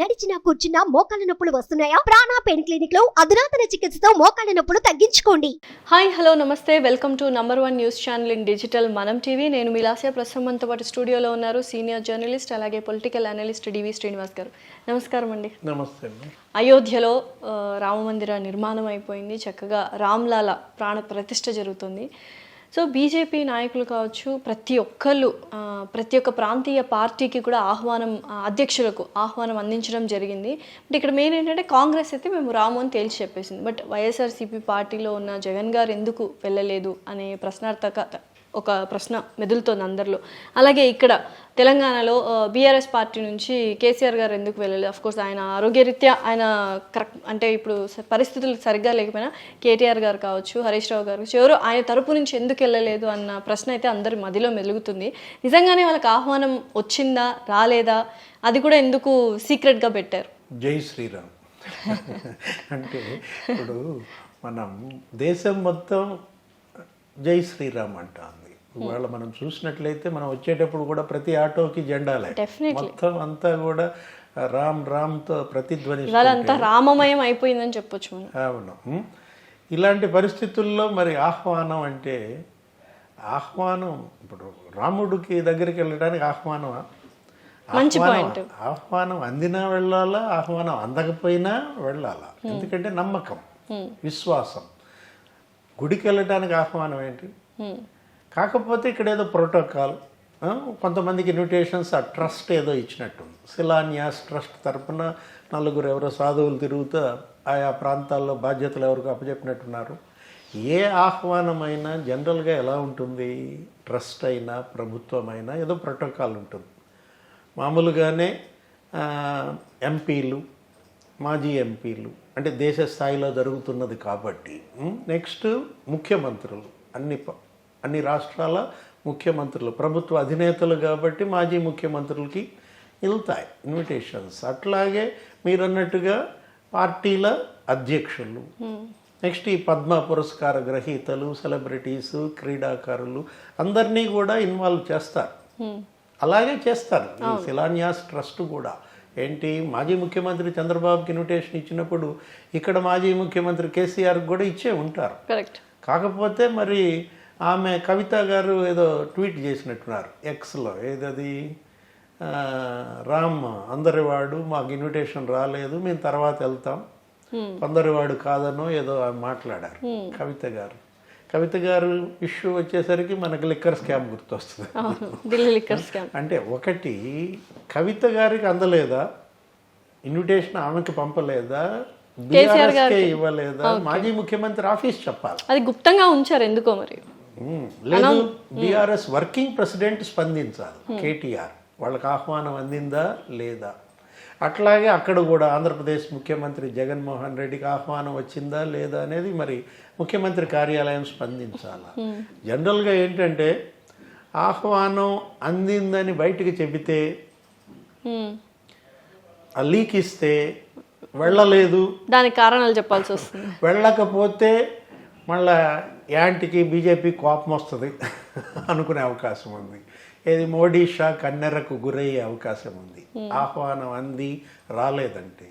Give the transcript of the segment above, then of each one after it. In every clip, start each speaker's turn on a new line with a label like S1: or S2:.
S1: నడిచినా కూర్చున్నా మోకాళ్ళ నొప్పులు వస్తున్నాయా? ప్రాణా పెయిన్ క్లినిక్లో అధునాతన చికిత్సతో మోకాళ్ళ నొప్పులు తగ్గించుకోండి.
S2: హాయ్ హలో నమస్తే. Welcome to number one news channel in digital మనం టీవీ. నేను మిలాసియా ప్రస్తుతం మనతో పాటు స్టూడియోలో ఉన్నారు సీనియర్ జర్నలిస్ట్ అలాగే political analyst DV Srinivas garu. నమస్కారం అండి.
S3: నమస్తే
S2: అయోధ్యలో రామ మందిర నిర్మాణం అయిపోయింది. చక్కగా రామ్లాల ప్రాణ ప్రతిష్ఠ జరుగుతుంది. సో బీజేపీ నాయకులు కావచ్చు ప్రతి ఒక్కళ్ళు ప్రతి ఒక్క ప్రాంతీయ పార్టీకి కూడా ఆహ్వానం అధ్యక్షులకు ఆహ్వానం అందించడం జరిగింది. బట్ ఇక్కడ మెయిన్ ఏంటంటే కాంగ్రెస్ అయితే మేము రాము అని తేల్చి చెప్పేసింది. బట్ వైఎస్ఆర్సీపీ పార్టీలో ఉన్న జగన్ గారు ఎందుకు వెళ్ళలేదు అనే ప్రశ్నార్థక ఒక ప్రశ్న మెదులుతోంది అందరిలో. అలాగే ఇక్కడ తెలంగాణలో బీఆర్ఎస్ పార్టీ నుంచి కేసీఆర్ గారు ఎందుకు వెళ్ళలేదు? అఫ్ కోర్స్ ఆయన ఆరోగ్యరీత్యా ఆయన కరెక్ట్ అంటే ఇప్పుడు పరిస్థితులు సరిగ్గా లేకపోయినా కేటీఆర్ గారు కావచ్చు హరీష్ రావు గారు ఎవరు ఆయన తరపు నుంచి ఎందుకు వెళ్ళలేదు అన్న ప్రశ్న అయితే అందరి మదిలో మెలుగుతుంది నిజంగానే వాళ్ళకి ఆహ్వానం వచ్చిందా రాలేదా? అది కూడా ఎందుకు సీక్రెట్గా పెట్టారు?
S3: జై శ్రీరామ్. అంటే ఇప్పుడు మనం దేశం మొత్తం జై శ్రీరామ్ అంటాం ఇవాళ మనం చూసినట్లయితే మనం వచ్చేటప్పుడు కూడా ప్రతి ఆటోకి జెండాలే. మొత్తం అంతా కూడా రామ్ రామ్తో ప్రతిధ్వని
S2: అంతా రామమయం అయిపోయిందని చెప్పొచ్చు
S3: అవును? ఇలాంటి పరిస్థితుల్లో మరి ఆహ్వానం అంటే ఆహ్వానం ఇప్పుడు రాముడికి దగ్గరికి వెళ్ళడానికి ఆహ్వానమా? ఆహ్వానం- అందినా వెళ్ళాలా? ఆహ్వానం అందకపోయినా వెళ్ళాలా? ఎందుకంటే నమ్మకం విశ్వాసం. గుడికి వెళ్ళడానికి ఆహ్వానం ఏంటి. కాకపోతే ఇక్కడ ఏదో ప్రోటోకాల్ కొంతమందికి ఇన్విటేషన్స్ ఆ ట్రస్ట్ ఏదో ఇచ్చినట్టుంది. శిలాన్యాస్ ట్రస్ట్ తరపున నలుగురు ఎవరో సాధువులు తిరుగుతూ ఆయా ప్రాంతాల్లో బాధ్యతలు ఎవరికి అప్పచెప్పినట్టున్నారు. ఏ ఆహ్వానమైనా జనరల్గా ఎలా ఉంటుంది? ట్రస్ట్ అయినా ప్రభుత్వం అయినా ఏదో ప్రోటోకాల్ ఉంటుంది. మామూలుగానే ఎంపీలు మాజీ ఎంపీలు అంటే దేశ స్థాయిలో జరుగుతున్నది కాబట్టి నెక్స్ట్ ముఖ్యమంత్రులు అన్ని అన్ని రాష్ట్రాల ముఖ్యమంత్రులు ప్రభుత్వ అధినేతలు కాబట్టి మాజీ ముఖ్యమంత్రులకి వెళ్తాయి ఇన్విటేషన్స్. అట్లాగే మీరు అన్నట్టుగా పార్టీల అధ్యక్షులు. నెక్స్ట్ ఈ పద్మ పురస్కార గ్రహీతలు సెలబ్రిటీస్ క్రీడాకారులు అందరినీ కూడా ఇన్వాల్వ్ చేస్తారు. అలాగే చేస్తారు. శిలాన్యాస్ ట్రస్ట్ కూడా. ఏంటి? మాజీ ముఖ్యమంత్రి చంద్రబాబుకి ఇన్విటేషన్ ఇచ్చినప్పుడు ఇక్కడ మాజీ ముఖ్యమంత్రి కేసీఆర్ కూడా ఇచ్చే ఉంటారు.
S2: కరెక్ట్.
S3: కాకపోతే మరి ఆమె కవిత గారు ఏదో ట్వీట్ చేసినట్టున్నారు. ఎక్స్లో ఏదది? రామ్ అందరివాడు మాకు ఇన్విటేషన్ రాలేదు మేము తర్వాత వెళ్తాం. కొందరివాడు కాదనో ఏదో ఆమె మాట్లాడారు కవిత గారు. కవిత గారు ఇష్యూ వచ్చేసరికి మనకు లిక్కర్ స్కామ్ గుర్తొస్తుంది. అంటే ఒకటి కవిత గారికి అందలేదా? ఇన్విటేషన్ ఆమెకి పంపలేదా. ఇవ్వలేదా? మాజీ ముఖ్యమంత్రి ఆఫీస్ చెప్పాలి.
S2: అది గుప్తంగా ఉంచారు ఎందుకో మరి.
S3: లేదు బీఆర్ఎస్ వర్కింగ్ ప్రెసిడెంట్ స్పందించాలి కేటీఆర్. వాళ్ళకి ఆహ్వానం అందిందా లేదా? అట్లాగే అక్కడ కూడా ఆంధ్రప్రదేశ్ ముఖ్యమంత్రి జగన్మోహన్ రెడ్డికి ఆహ్వానం వచ్చిందా లేదా అనేది మరి ముఖ్యమంత్రి కార్యాలయం స్పందించాలి? జనరల్గా ఏంటంటే ఆహ్వానం అందిందని బయటికి చెబితే లీక్ ఇస్తే వెళ్ళలేదు.
S2: దానికి కారణాలు చెప్పాల్సి వస్తుంది.
S3: వెళ్ళకపోతే మళ్ళా యాంటికి బీజేపీ కోపం వస్తుంది అనుకునే అవకాశం ఉంది. ఏది మోడీ షా కన్నెరకు గురయ్యే అవకాశం ఉంది. ఆహ్వానం అంది రాలేదంటే.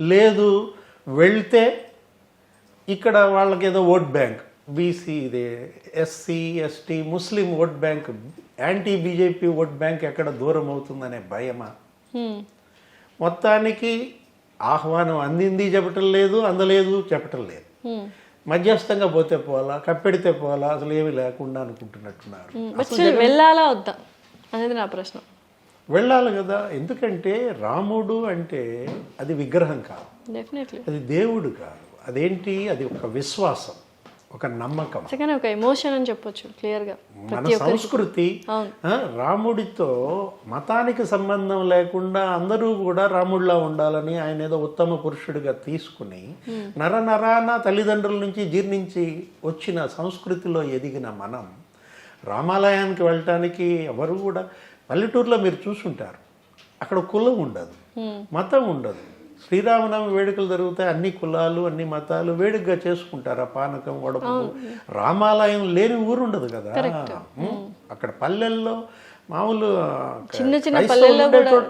S3: లేదు వెళ్తే ఇక్కడ వాళ్ళకి ఏదో ఓట్ బ్యాంక్. బీసీ ఇది SC ST Muslim vote bank anti BJP vote bank ఎక్కడ దూరం అవుతుందనే భయమా?
S2: హ్మ్.
S3: మొత్తానికి ఆహ్వానం అందింది చెప్పటం లేదు అందలేదు చెప్పటం లేదు.
S2: హ్మ్.
S3: మధ్యస్థంగా పోతే పోవాలా కప్పెడితే పోవాలా అసలు ఏమీ లేకుండా అనుకుంటున్నట్టున్నారు.
S2: వెళ్ళాలా వద్దా? అనేది నా ప్రశ్న.
S3: వెళ్ళాలి కదా ఎందుకంటే రాముడు అంటే అది విగ్రహం కాదు.
S2: డెఫినెట్లీ
S3: అది దేవుడు కాదు. అదేంటి? అది ఒక విశ్వాసం. ఒక నమ్మకం.
S2: కానీ ఒక ఎమోషన్ అని చెప్పొచ్చు క్లియర్గా
S3: మన సంస్కృతి రాముడితో మతానికి సంబంధం లేకుండా అందరూ కూడా రాముడిలా ఉండాలని ఆయన ఏదో ఉత్తమ పురుషుడిగా తీసుకుని నరనరాన తల్లిదండ్రుల నుంచి జీర్ణించి వచ్చిన సంస్కృతిలో ఎదిగిన మనం రామాలయానికి వెళ్ళటానికి ఎవరు కూడా పల్లెటూరులో మీరు చూసుంటారు. అక్కడ కులం ఉండదు మతం ఉండదు. శ్రీరామనవమి వేడుకలు జరుగుతాయి. అన్ని కులాలు అన్ని మతాలు వేడుకగా చేసుకుంటారు. ఆ పానకం వడపప్పు. రామాలయం లేని ఊరు ఉండదు కదా? అక్కడ పల్లెల్లో మామూలు
S2: చిన్న చిన్న పల్లెల్లో
S3: ఉండే
S2: కూడా-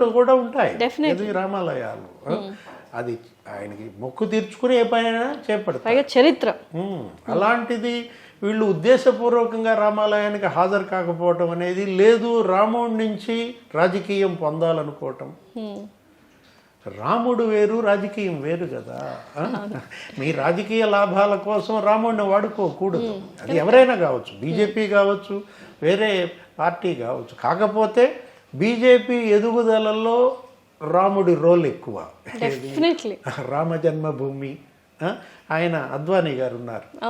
S3: ఉంటాయి. రామాలయాలు. అది ఆయనకి మొక్కు తీర్చుకుని ఏ పనైనా చేపడతారు.
S2: చరిత్ర.
S3: అలాంటిది వీళ్ళు ఉద్దేశపూర్వకంగా రామాలయానికి హాజరు కాకపోవటం అనేది లేదు. రాముడి నుంచి రాజకీయం పొందాలనుకోవటం. రాముడు వేరు రాజకీయం వేరు కదా? మీ రాజకీయ లాభాల కోసం రాముడిని వాడుకోకూడదు. అది ఎవరైనా కావచ్చు బీజేపీ కావచ్చు వేరే పార్టీ కావచ్చు. కాకపోతే బీజేపీ ఎదుగుదలలో రాముడి రోల్ ఎక్కువ. రామ జన్మభూమి? ఆయన అద్వానీ గారు ఉన్నారు.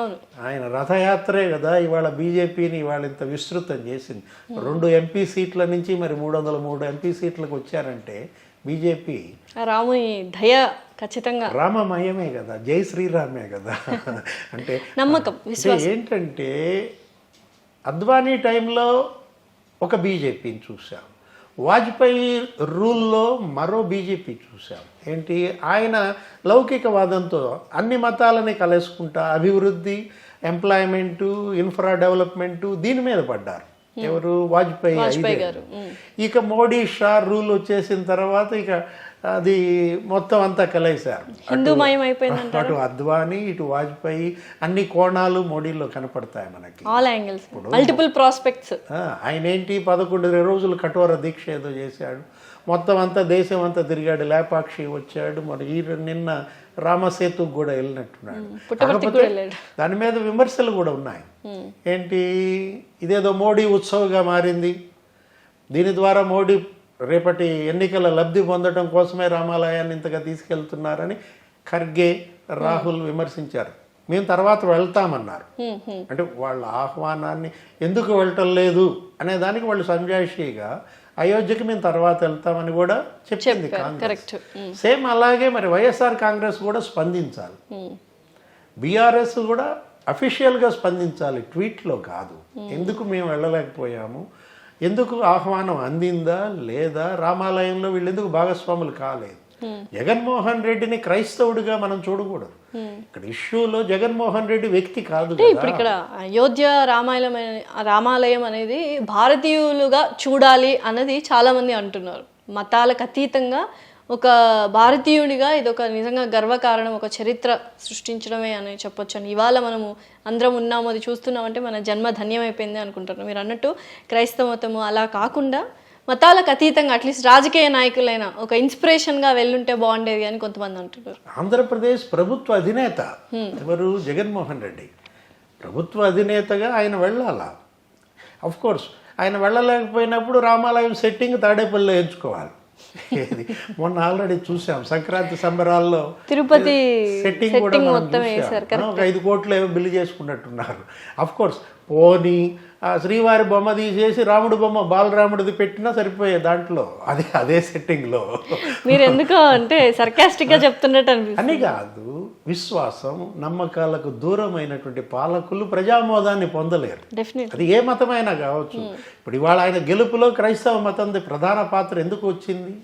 S3: ఆయన రథయాత్రే కదా ఇవాళ బీజేపీని ఇవాళ ఇంత విస్తృతం చేసింది. రెండు ఎంపీ సీట్ల నుంచి మరి మూడు వందల మూడు ఎంపీ సీట్లకు వచ్చారంటే బీజేపీ
S2: రాముని దయ ఖచ్చితంగా.
S3: రామమయమే కదా జై శ్రీరామే కదా. అంటే
S2: నమ్మకం
S3: ఏంటంటే అద్వానీ టైంలో ఒక బీజేపీని చూసాం వాజ్పేయి రూల్లో మరో బీజేపీ చూసాం ఏంటి? ఆయన లౌకికవాదంతో అన్ని మతాలని కలుసుకుంటా అభివృద్ధి ఎంప్లాయ్మెంటు ఇన్ఫ్రా డెవలప్మెంటు దీని మీద పడ్డారు. ఎవరు? వాజ్పేయి.
S2: గారు.
S3: ఇక మోడీ షా రూల్ వచ్చేసిన తర్వాత ఇక అది మొత్తం అంతా కలిసారు అటు అద్వానీ ఇటు వాజ్పేయి అన్ని కోణాలు మోడీలో కనపడతాయి మనకి.
S2: మల్టిపుల్ ప్రాస్పెక్ట్స్
S3: ఆయన ఏంటి? పదకొండు రోజులు కఠోర దీక్ష ఏదో చేశాడు. మొత్తం అంతా దేశం అంతా తిరిగాడు. లేపాక్షి వచ్చాడు. మరి ఈ నిన్న రామసేతుకు కూడా వెళ్ళినట్టున్నాడు. కాకపోతే దాని మీద విమర్శలు కూడా ఉన్నాయి. ఏంటి? ఇదేదో మోడీ ఉత్సవ్గా మారింది. దీని ద్వారా మోడీ రేపటి ఎన్నికల లబ్ధి పొందడం కోసమే రామాలయాన్ని ఇంతగా తీసుకెళ్తున్నారని ఖర్గే రాహుల్ విమర్శించారు. మేము తర్వాత వెళ్తామన్నారు. అంటే వాళ్ళ ఆహ్వానాన్ని ఎందుకు వెళ్ళటం లేదు అనే దానికి వాళ్ళు సంజాయిషిగా అయోధ్యకి మేము తర్వాత వెళ్తామని కూడా చెప్పింది కాంగ్రెస్. సేమ్ అలాగే మరి వైఎస్ఆర్ కాంగ్రెస్ కూడా స్పందించాలి. బీఆర్ఎస్ కూడా అఫీషియల్గా స్పందించాలి. ట్వీట్లో కాదు. ఎందుకు మేము వెళ్ళలేకపోయాము? ఎందుకు ఆహ్వానం అందిందా లేదా? రామాలయంలో వీళ్ళు ఎందుకు భాగస్వాములు కాలేదు? జగన్మోహన్ రెడ్డిని క్రైస్తవుడిగా మనం చూడకూడదు. ఇక్కడ ఇష్యూలో జగన్మోహన్ రెడ్డి వ్యక్తి కాదు
S2: ఇప్పుడు ఇక్కడ అయోధ్య రామాలయం అనే- రామాలయం అనేది భారతీయులుగా చూడాలి అన్నది చాలా మంది అంటున్నారు. మతాలకు అతీతంగా ఒక భారతీయుడిగా ఇది ఒక నిజంగా గర్వకారణం ఒక చరిత్ర సృష్టించడమే అని చెప్పొచ్చు ఇవాళ మనము అందరం ఉన్నాము అది చూస్తున్నామంటే మన జన్మ ధన్యమైపోయింది అనుకుంటున్నాం. మీరు అన్నట్టు క్రైస్తవ మతము అలా కాకుండా మతాలకు అతీతంగా అట్లీస్ట్ రాజకీయ నాయకులైన ఒక ఇన్స్పిరేషన్గా వెళ్ళుంటే బాగుండేది అని కొంతమంది అంటున్నారు
S3: ఆంధ్రప్రదేశ్ ప్రభుత్వ అధినేత ఎవరు? జగన్మోహన్ రెడ్డి. ప్రభుత్వ అధినేతగా ఆయన వెళ్ళాలా? కోర్స్ ఆయన వెళ్ళలేకపోయినప్పుడు రామాలయం సెట్టింగ్ తాడేపల్లిలో ఎంచుకోవాలి. ఏది? మొన్న ఆల్రెడీ చూసాం సంక్రాంతి సంబరాల్లో
S2: తిరుపతి
S3: సెట్టింగ్ కూడా ఒక ఐదు కోట్లు ఏమో బిల్లు చేసుకున్నట్టున్నారు. అఫ్ కోర్స్ పోనీ ఆ శ్రీవారి బొమ్మ తీసేసి రాముడు బొమ్మ బాలరాముడిది పెట్టినా సరిపోయే దాంట్లో. అదే అదే సెట్టింగ్లో.
S2: మీరు ఎందుకో అంటే సర్కాస్టిక్గా చెప్తున్నట్టు
S3: అని కాదు విశ్వాసం నమ్మకాలకు దూరమైనటువంటి పాలకులు ప్రజామోదాన్ని పొందలేరు. అది ఏ మతమైనా కావచ్చు. ఇప్పుడు ఇవాళ ఆయన గెలుపులో క్రైస్తవ మతంది ప్రధాన పాత్ర ఎందుకు వచ్చింది?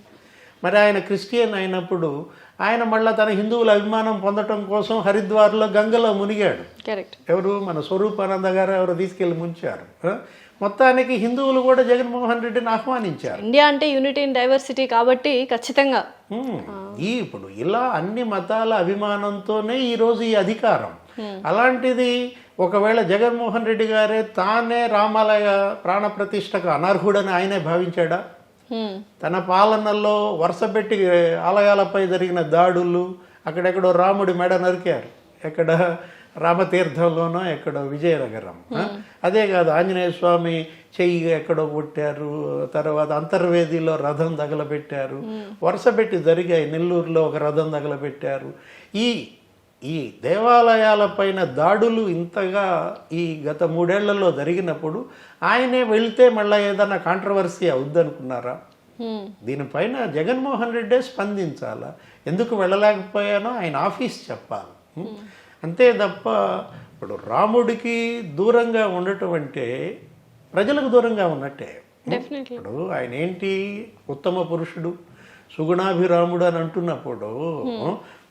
S3: మరి ఆయన క్రిస్టియన్ అయినప్పుడు ఆయన మళ్ళీ తన హిందువుల అభిమానం పొందటం కోసం హరిద్వార్లో గంగలో మునిగాడు.
S2: కరెక్ట్
S3: ఎవరు? మన స్వరూపానంద గారు ఎవరు తీసుకెళ్ళి ముంచారు? మొత్తానికి హిందువులు కూడా జగన్మోహన్ రెడ్డిని ఆహ్వానించారు.
S2: ఇండియా అంటే యూనిటీ ఇన్ డైవర్సిటీ కాబట్టి ఖచ్చితంగా.
S3: ఈ ఇప్పుడు ఇలా అన్ని మతాల అభిమానంతోనే ఈరోజు ఈ అధికారం. అలాంటిది ఒకవేళ జగన్మోహన్ రెడ్డి గారే తానే రామాలయ ప్రాణప్రతిష్టకు అనర్హుడని ఆయనే భావించాడా. తన పాలనలో వరుసపెట్టి ఆలయాలపై జరిగిన దాడులు అక్కడెక్కడో రాముడి మెడ నరికారు. ఎక్కడ రామతీర్థంలోనో ఎక్కడో విజయనగరం. అదే కాదు ఆంజనేయ స్వామి చెయ్యి ఎక్కడో పుట్టారు తర్వాత అంతర్వేదిలో రథం తగలబెట్టారు. వరుసపెట్టి జరిగాయి నెల్లూరులో ఒక రథం తగలబెట్టారు. ఈ ఈ దేవాలయాలపైన దాడులు ఇంతగా ఈ గత మూడేళ్ళలో జరిగినప్పుడు ఆయనే వెళ్తే మళ్ళీ ఏదైనా కాంట్రవర్సీ అవుద్దనుకున్నారా. దీనిపైన జగన్మోహన్ రెడ్డే స్పందించాలా? ఎందుకు వెళ్ళలేకపోయానో ఆయన ఆఫీస్ చెప్పాలి. అంతే తప్ప ఇప్పుడు రాముడికి దూరంగా ఉండటం అంటే ప్రజలకు దూరంగా ఉన్నట్టే. ఇప్పుడు ఆయన ఏంటి ఉత్తమ పురుషుడు సుగుణాభిరాముడు అని అంటున్నప్పుడు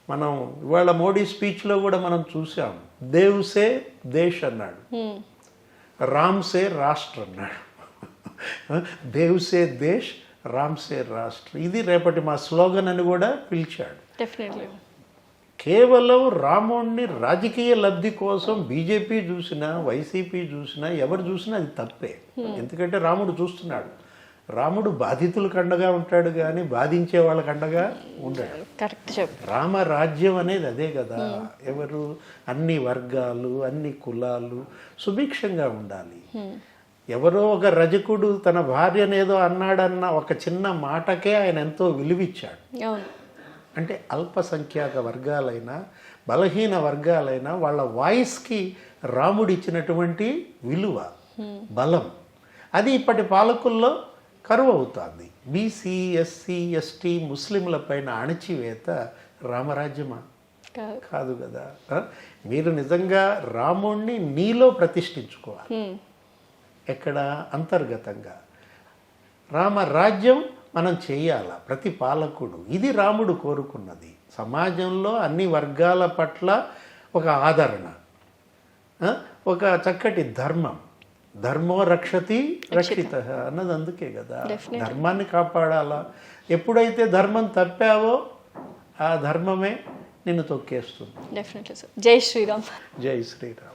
S3: మనం ఇవాళ మోడీ స్పీచ్లో కూడా మనం చూసాం దేవ్ సే దేశ్ అన్నాడు. రామ్ సే రాష్ట్ర అన్నాడు. దేవ్ సే దేశ్ రామ్ సే రాష్ట్ర ఇది రేపటి మా స్లోగన్ అని కూడా పిలిచాడు. కేవలం రాముడిని రాజకీయ లబ్ధి కోసం బీజేపీ చూసినా వైసీపీ చూసినా ఎవరు చూసినా అది తప్పే. ఎందుకంటే రాముడు చూస్తున్నాడు. రాముడు బాధితులకు అండగా ఉంటాడు కానీ బాధించే వాళ్ళకి అండగా ఉండడు.
S2: కరెక్ట్ చెప్పు.
S3: రామ రాజ్యం అనేది అదే కదా. ఎవరు? అన్ని వర్గాలు అన్ని కులాలు సుభిక్షంగా ఉండాలి. ఎవరో ఒక రజకుడు తన భార్యనేదో అన్నాడన్న ఒక చిన్న మాటకే ఆయన ఎంతో విలువిచ్చాడు. అంటే అల్పసంఖ్యాక వర్గాలైనా బలహీన వవర్గాలైనా వాళ్ళ వాయిస్కి రాముడు ఇచ్చినటువంటి విలువ బలం. అది ఇప్పటి పాలకుల్లో కరువు అవుతుంది బీసీ ఎస్సీ ఎస్టీ ముస్లింల పైన అణచివేత రామరాజ్యమా?
S2: కాదు.
S3: కాదు? మీరు నిజంగా రాముణ్ణి నీలో ప్రతిష్ఠించుకోవాలి. ఎక్కడ? అంతర్గతంగా. రామరాజ్యం మనం చేయాల ప్రతి పాలకుడు. ఇది రాముడు కోరుకున్నది. సమాజంలో అన్ని వర్గాల పట్ల ఒక ఆదరణ? ఒక చక్కటి ధర్మం. ధర్మో రక్షతి రక్షిత. అన్నది అందుకే కదా. ధర్మాన్ని కాపాడాలా. ఎప్పుడైతే ధర్మం తప్పావో ఆ ధర్మమే నిన్ను తొక్కేస్తుంది.
S2: డెఫినెట్లీ సార్ జై శ్రీరామ్.
S3: జై శ్రీరామ్.